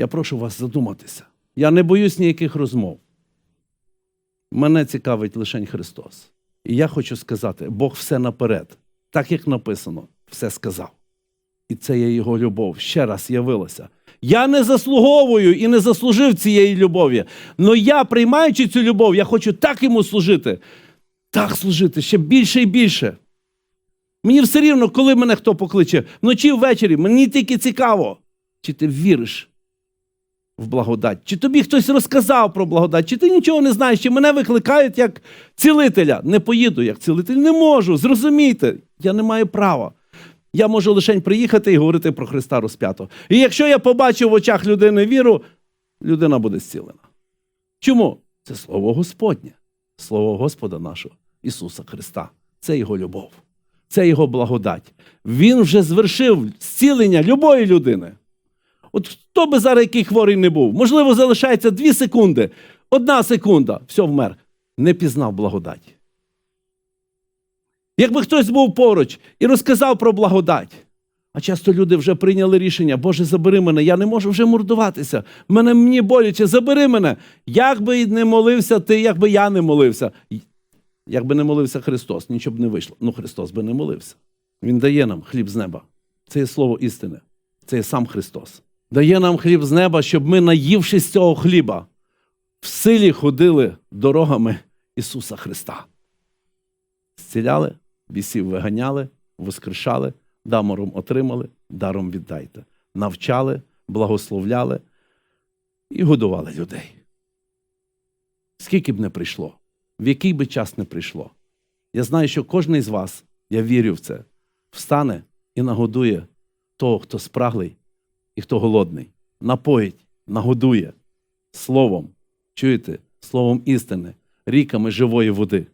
Я прошу вас задуматися. Я не боюсь ніяких розмов. Мене цікавить лише Христос. І я хочу сказати: Бог все наперед, так як написано, все сказав. І це є його любов. Ще раз явилася. Я не заслуговую і не заслужив цієї любові. Але я, приймаючи цю любов, я хочу так йому служити, так служити, ще більше і більше. Мені все рівно, коли мене хто покличе, вночі ввечері, мені тільки цікаво, чи ти віриш в благодать, чи тобі хтось розказав про благодать, чи ти нічого не знаєш, чи мене викликають як цілителя. Не поїду як цілитель, не можу. Зрозумійте, я не маю права. Я можу лише приїхати і говорити про Христа розп'ятого. І якщо я побачив в очах людини віру, людина буде зцілена. Чому? Це слово Господнє, слово Господа нашого, Ісуса Христа. Це Його любов, це Його благодать. Він вже звершив зцілення любої людини. От хто би зараз який хворий не був, можливо, залишається дві секунди, одна секунда, все вмер. Не пізнав благодать. Якби хтось був поруч і розказав про благодать. А часто люди вже прийняли рішення: Боже, забери мене, я не можу вже мордуватися. Мене мені боляче, забери мене. Як би не молився ти, як би я не молився. Якби не молився Христос, нічого б не вийшло. Ну, Христос би не молився. Він дає нам хліб з неба. Це є слово істини. Це є сам Христос. Дає нам хліб з неба, щоб ми, наївшись цього хліба, в силі ходили дорогами Ісуса Христа. Зціляли, бісів виганяли, воскрешали, дамором отримали, даром віддайте. Навчали, благословляли і годували людей. Скільки б не прийшло, в який би час не прийшло. Я знаю, що кожен із вас, я вірю в це, встане і нагодує того, хто спраглий і хто голодний. Напоїть, нагодує словом, чуєте, словом істини, ріками живої води.